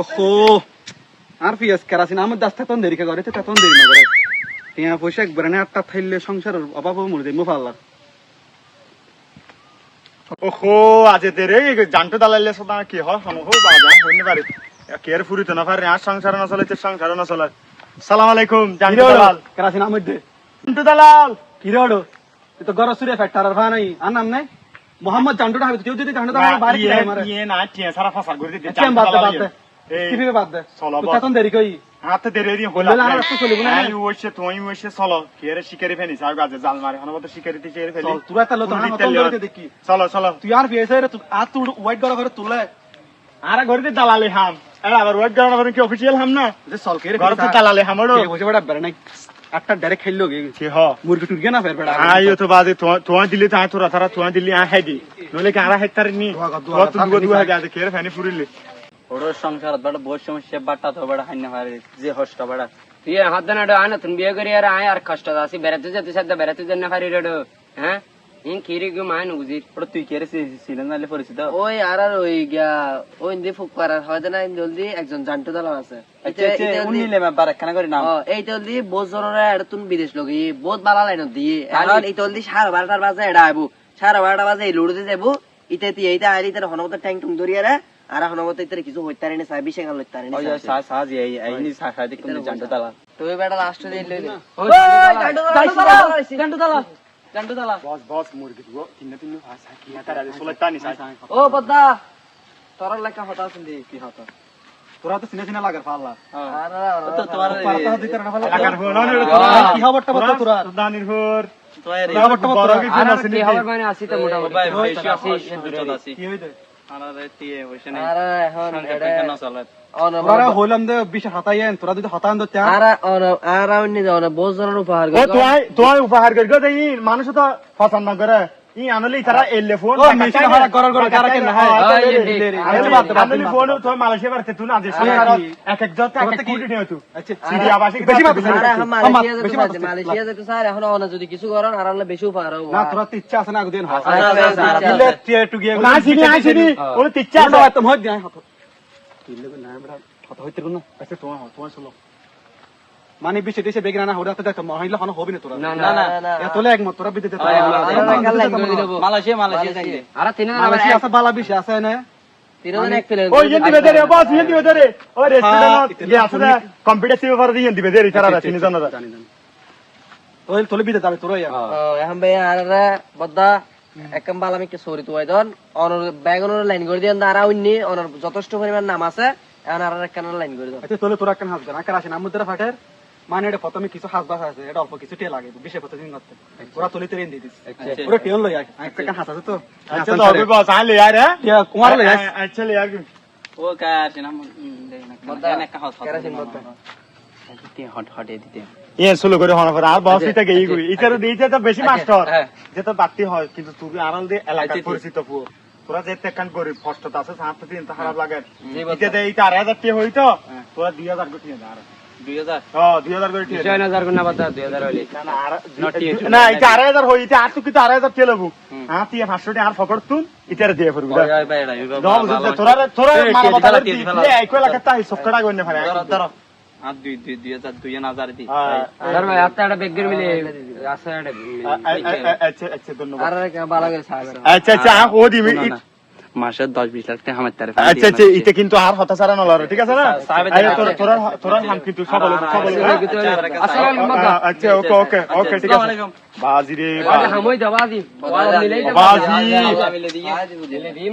ওহো। আর পিয়াজ কেরাসিন আমার দাস তেতন দেরি করে তেতন দেরি না করে। টিয়া পয়সা একবার না আটটা থাইলে সংসারের অভাব মরে যাই মুফাল্লার ওহো আজে তেরে জানতে দালাইলে সদা কি হয়? হন হো বাজা হইনি পারে। কের ফুরিত না পারে আর সংসার না চলে সংসার না চলে। সালাম আলাইকুম জানতে দালাল। কেরাসিন আমার দে। জানতে দালাল। কি রে ওডো তুই তো গরস সুরে ফ্যাক্টর আর ভাই নাই আর নাম নাই। মোহাম্মদ জান্টুটা হবে কেউ যদি জান্টুটা আমার বাড়ি ইয়ে কিনে মারে ইয়ে না টিয়া সারা ফাসার করে দিতে আচ্ছা বাদ দে বাদ দে এই কীভাবে বাদ দে চলো তুই দেরি কই হাতে দেরে দি বললে আর একটু চলিব না? আই ওইছে তুই ওইছে চলো কেরে শিকারি ফেনি সার গাজে জাল মারে হন শিকারি তে চেরে ফেলি তুই একটা লোক ফুললি আমার তেল হতম লিওর। করে দেখি চলো চলো তুই আর পিয়াজ রে তুই আর তুই হোয়াইট গড়া করে তুলে আরে ঘরে দালালি হাম এরা আবার ওয়েট করানো করে কি হাম না যে সল কে রে দালালি বসে বড় নাই একটা ডাইরেক্ট খেললো গে কি হ মুরগি টুরগে না ফের বেড়া আইও তো বাদে তোমা দিল্লি তা তোরা তারা তোমা দিল্লি আ হেদি নলে কি আরা হেক্টার নি তো দুয়া দুয়া গাজে কেরে ফেনি ফুরিলে ওর সংসার বড় বহুত সমস্যা বাট্টা তো বড় হাইনা হারে যে হষ্ট বড়। নতুন বিয়ে করি আর আয় আর কষ্ট আছে। বেড়াতে যেতে সাথে যেতে না পারি রেডো হ্যাঁ? ইন খিরি গো নুগুজি ওর তুই কে রে ছিলেন নালে পরিচিত? ওই আর আর ওই দি ফুক পারার হয়তো না জলদি একজন জানতে দালাম আছে। আচ্ছা আচ্ছা উনি নিলে বার একখানা করে নাম? এই জলদি বহুত জনরা এটা তুমি বিদেশ লোক ই বহুত বালা লাইন দিয়ে এখন এই জলদি সাড়ে বারোটার বাজে এটা আইবো। সাড়ে বারোটা বাজে এই লুড়তে যাব ইতে তি এইটা আইলি তার হনমত ট্যাং টুং ধরিয়ে আর ইতারে কিছু হইতে পারেনি সাহেব বিশে গাল হইতে পারেনি ওই যে সা সাজি এই আইনি সা সাজি কোন জানতো তালা তুই বেটা লাস্ট দিয়ে লই বস বস মুরগি দুয়া তিন তিন ভাষা কি তারা সোলা টানি সাই ও পদ্মা তোর লেখা হতা আছেন কি হতা? তোরা তো চিনে চিনে লাগার পাল্লা। তো তোমার পারতা দিতে না পাল্লা। লাগার হো না কি খবরটা বলতো তোরা দানির হর কি মানে আসি তো মোটামুটি। ভাই বেশি আসি দুটো আসি কি হইতে মানুষ তো পছন্দ না করে। ই আনলি তারা এলে ফোন। ও, মিষ্টি হারা গরর গরর কারা কেন? হয়? আচ্ছা, আনলি ফোন মালয়েশিয়া বারতে তুই না যে এক এক এক কোটি তুই আচ্ছা সিডি আবাসিক বেশি বেশি। মালয়েশিয়া যেতে স্যার এখন অনা যদি কিছু করেন আর আল্লাহ বেশি উপহার হব। না তোরা তো ইচ্ছা আছে না একদিন হয় আছে, আছে, আছে, আছে। দিলে টিয়ে টুকিয়ে না সিডি আই সিডি ওর তিচ্ছা আছে। তো মত যায় হাত দিলে না বড় হাত হইতে না। আচ্ছা তোমার তোমার চলো। মানে বিশে দেশে বেগরা না হড়াতে দেখো মহিলা হন হবে না তোরা। না না তোলে একমত তোরা আয়, মালয়েশিয়া মালয়েশিয়া মালয়েশিয়া যাইবে আর তিন আবার আছে বালা বিশে আছে না যথেষ্ট পরিমাণ নাম আছে। এখন আর এক কানের লাইন করে দাও আচ্ছা তোলে তোরা কেন হাসবে না কেন আসেন আমুদ্রা ফাটের? মানে এটা প্রথমে কিছু হাঁস বাস আছে এটা অল্প কিছু টেল লাগে বিশে পঁচিশ দিন করতে ওরা তুলিতে রেন দিয়ে দিচ্ছে ওরা টেল লই আসে একটা আচ্ছা। হাঁস আছে তো? কুমার লই আসে আচ্ছা লই আসবে ও কার নাম একটা হাঁস হট বেশি মাস্টার। যেটা বাড়তি হয় কিন্তু তুমি আড়াল দিয়ে এলাকা পরিচিত তোরা যে তেকান করি ফস্টত দিন তো খারাপ লাগে। এটা হাজার টি হইতো তোরা দুই হাজার আচ্ছা আচ্ছা আচ্ছা আচ্ছা ও দিবি। মাসে দশ বিশ লাখ টাকা আমার তারে আচ্ছা আচ্ছা এটা কিন্তু আর হতা ছাড়া নলার ঠিক আছে না তোরা। তোরা তোরা হাম কিন্তু সবল সবল আচ্ছা ওকে ওকে ওকে ঠিক আছে বাজি রে বাজে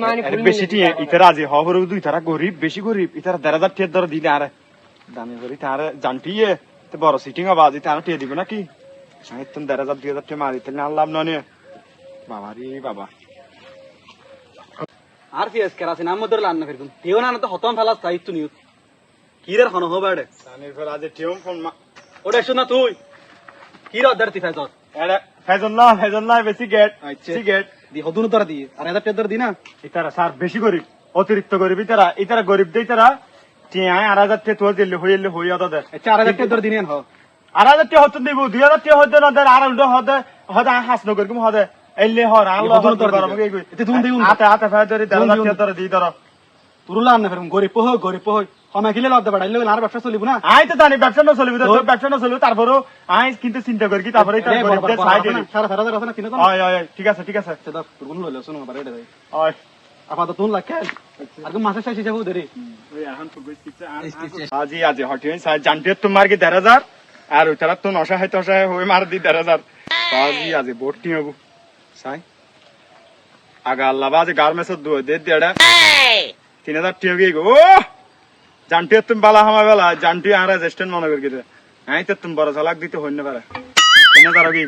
মানে বেশি টি ইতারা আজি হবর দুই তারা গরিব বেশি গরিব ইতারা দেড় হাজার টিয়ার ধরে দিলে আর দামি করি তার জানটিয়ে তো বড় সিটিং বাজি তার টিয়ে দিবে নাকি দেড় হাজার দুই হাজার টিয়া মারি তাহলে আনলাম নয় বাবা রে বাবা আর ফিয়াস কেরাসিন আমুদ্রা লান না ফিরকুন টিও না তো হতম ফেলাস তাই তো নিউ কিরের হন হবে ফের আজি টিয়ম ফোন মা ওটা শুন না তুই। কি র দারতি ফাইজত এটা ফেজন না ফেজন না বেশি গেট আচ্ছা। বেশি গেট দি হদুন তোরা দি আর এটা টেদর দি না। ইতারা স্যার বেশি গরিব অতিরিক্ত গরিব ইতারা ইতারা গরিব দেই তারা টিয়ায় আর হাজার টিয়া তোর দিল্লি হইলে হই ওদের চার হাজার টেদর দিন হ। আর হাজার টিয়া হতো দিব দুই হাজার টিয়া হতো না আর উল্টো হদে হাস নগর হদে এলে হর আল্লাহ হদুন তোর গরম দিবে। এতে দুন দিউন। হাতে দি তুরুলা না ফিরম পারে আর ব্যবসা চলিব না? আই তো জানি ব্যবসা না চলবে তো তোর ব্যবসা না চলবে তারপরও আই কিন্তু চিন্তা করি কি তারপরে তার গরিবদের সাহায্য দিই সাড়ে চার হাজার আছে না কিনে তো ওই ওই ওই, ঠিক আছে ঠিক আছে। তোর কোন লইলে শোনো বারে এটা ওই আপাতত তুন লাখ আর কি মাসের শেষ হিসাবে দেরি আজি আজি হটি হই সাই জানতে তোমার কি দেড় হাজার আর ওই তারা তো অসহায় তো অসহায় হয়ে মার দি দেড় হাজার। আজি আজি ভর্তি হব। সাই আগা আল্লাহ বাজে গার্মেন্টস দু দে দেড়া তিন হাজার গিয়ে গো ও জানতে তুমি বালা হামা বেলা জানটি আর রেস্টুরেন্ট মনে করি হ্যাঁ তো তুমি বড় চালাক দিতে হইনে পারে তিন হাজার গিয়ে